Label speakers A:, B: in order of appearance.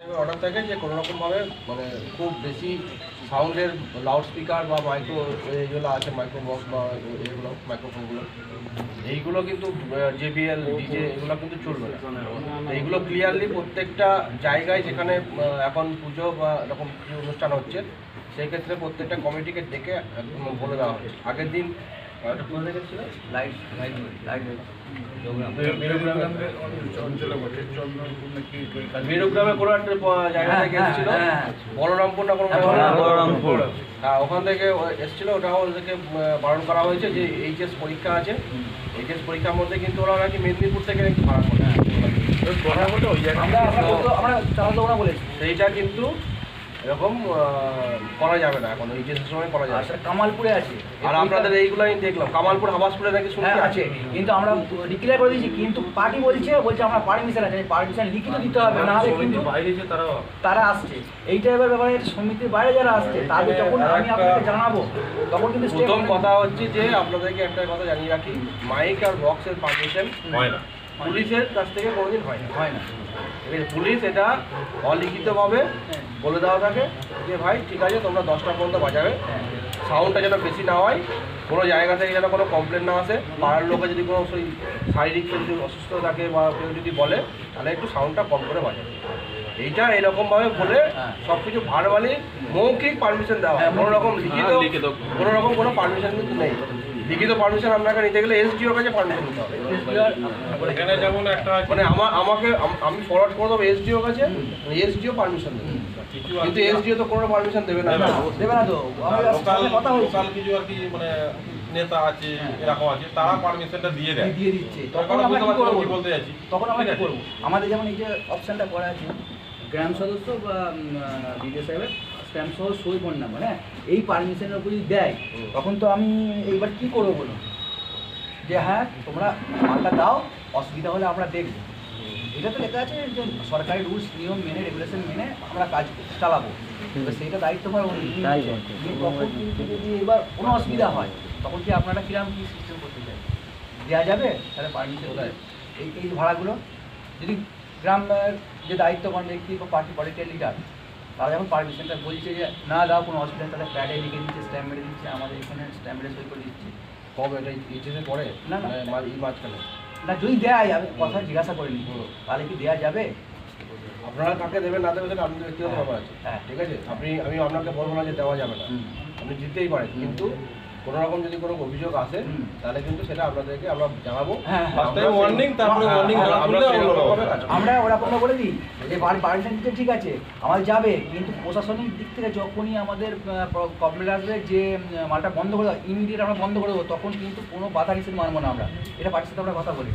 A: Order থাকে যে কোনো রকমভাবে মানে খুব বেশি সাউন্ডের লাউড স্পিকার বা মাইক্রো এইগুলো আছে মাইক্রো বা এগুলো মাইক্রোফোনগুলো এইগুলো কিন্তু জেবিএল ডিজে এগুলো কিন্তু চলবে না। এইগুলো ক্লিয়ারলি প্রত্যেকটা জায়গায় যেখানে এখন পুজো বা এরকম কিছু অনুষ্ঠান হচ্ছে, সেই ক্ষেত্রে প্রত্যেকটা কমিটিকে ডেকে বলে দেওয়া হচ্ছে। আগের দিন ছিল?
B: লাইট লাইট লাইট
A: কোনো একটা জায়গা থেকে
B: হ্যাঁ,
A: এসেছিল?
B: হ্যাঁ।
A: বলরামপুর না কোনো
B: হ্যাঁ, বলরামপুর।
A: হ্যাঁ ওখান থেকে ও- এসেছিল ওটা ওদেরকে বারণ করা হয়েছে যে এইচএস পরীক্ষা আছে। এইচএস পরীক্ষার মধ্যে কিন্তু ওরা নাকি মেদিনীপুর থেকে নাকি ভাড়া করে সেইটা কিন্তু এরকম করা যাবে না এখন এইচএস এর সময় করা যাবে না।
B: কামালপুরে আছে।
A: আর আপনাদের এইগুলো আমি দেখলাম কামালপুর হাবাসপুরে নাকি শুনতে
B: হ্যাঁ
A: আছে।
B: কিন্তু আমরা ডিক্লেয়ার করে দিয়েছি কিন্তু পার্টি বলছে বলছে আমরা পারমিশন আছে পারমিশন লিখিত দিতে হবে না হলে কিন্তু তারা তারা আসছে। এইটা এবার ব্যাপারে সমিতির বাইরে যারা আসছে তাদের যখন আমি আপনাকে জানাব তখন কিন্তু
A: প্রথম কথা হচ্ছে যে আপনাদেরকে একটা কথা জানিয়ে রাখি মাইক আর বক্সের পারমিশন
C: হয় না।
A: পুলিশের কাছ থেকে কোনোদিন হয় না।
B: হয় না।
A: আছে পুলিশ এটা অলিখিতভাবে বলে দেওয়া থাকে যে ভাই ঠিক আছে তোমরা দশটা পর্যন্ত বাজাবে সাউন্ডটা যেন বেশি না হয় কোনো জায়গা থেকে যেন কোনো কমপ্লেন না আসে পাড়ার লোকে যদি কোনো সেই শারীরিক কেউ যদি অসুস্থ থাকে বা কেউ যদি বলে তাহলে একটু সাউন্ডটা কম করে বাজাবে এইটা এরকমভাবে বলে। সব কিছু ভারবালি মৌখিক পারমিশন দেওয়া হয়। কোনো রকম লিখিত
C: হ্যাঁ, লিখিত।
A: কোনো রকম কোনো পারমিশন কিন্তু নেই লিখিত পারমিশন আপনাকে নিতে গেলে এসডিওর কাছে পারমিশন নিতে হবে।
C: এখানে যেমন একটা
A: মানে আমার আমাকে আমি ফরওয়ার্ড করে দেবো এসডিও কাছে এসডিও পারমিশন দেবে। কিন্তু এসডিও তো কোনো পারমিশন দেবে না।
C: দেবে না।
B: তো।
C: লোকাল
B: কথা
C: লোকাল কিছু আর কি মানে নেতা আছে এরকম আছে তারা পারমিশনটা দিয়ে দেয়।
B: দিয়ে দিচ্ছে।
C: তখন
B: আমরা কি করব?
C: কি বলতে যাচ্ছি
B: তখন আমরা কি? করব? আমাদের যেমন এই যে অপশনটা করা আছে গ্রাম সদস্য বা বিডিও সাহেবের স্ট্যাম্প সহ সই ফোন নাম্বার হ্যাঁ এই পারমিশনের উপর যদি দেয় তখন তো আমি এইবার কি করব বলুন? যে হ্যাঁ তোমরা মালটা দাও অসুবিধা হলে আমরা দেখব। এটা তো লেখা আছে যে সরকারি রুলস নিয়ম মেনে রেগুলেশন মেনে আমরা কাজ চালাবো। এবার সেইটা দায়িত্ব হয়। কিন্তু তখন কিন্তু যদি এবার কোনো অসুবিধা হয় তখন কি আপনারা কীরকম কি সিস্টেম করতে চাই দেওয়া যাবে? তাহলে পারমিশন? এই এই ভাড়াগুলো যদি গ্রামের যে দায়িত্ববান ব্যক্তি বা পার্টি পলিটিক্যাল লিডার তারা যখন পারমিশনটা বলছে যে না দাও কোনো অসুবিধা তাহলে প্যাডে লিখে দিচ্ছে স্ট্যাম্প মেরে দিচ্ছে আমাদের এখানে স্ট্যাম্প মেরে সই করে দিচ্ছে।
A: কবে? এটা এইচএসে পড়ে?
B: না, না।
A: মানে এই মাঝখানে
B: না যদি দেয় আমি কথা জিজ্ঞাসা করে নিই তাহলে কি দেওয়া যাবে?
A: আপনারা কাকে দেবেন না দেবেন আপনাদের ব্যক্তিগত
B: হ্যাঁ,
A: ব্যাপার আছে।
B: হ্যাঁ।
A: ঠিক আছে? আপনি আমি আপনাকে বলব না যে দেওয়া যাবে না। আপনি দিতেই পারেন। কিন্তু কোনো রকম যদি কোনো অভিযোগ আসে
B: হুম।
A: তাহলে কিন্তু সেটা আপনাদেরকে আমরা জানাব।
B: হ্যাঁ, হ্যাঁ।
A: সেই-
C: warning, তারপরে
A: হ্যাঁ,
C: warning
A: আমরা- আমরা
C: ওরা
A: সেই
C: অন্য
A: রকমভাবে
C: ব্যাপার।
A: কাজ করব।
B: আমরা ওরকম বলে দিই যে দিতে ঠিক আছে আমার যাবে, কিন্তু প্রশাসনিক দিক থেকে যখনই আমাদের কমপ্লেন আসবে যে মালটা বন্ধ করে দাও ইমিডিয়েট আমরা বন্ধ করে দেবো, তখন কিন্তু কোনো বাধা নিষেধ মানবো না আমরা এটা পার্টির সাথে আমরা কথা বলি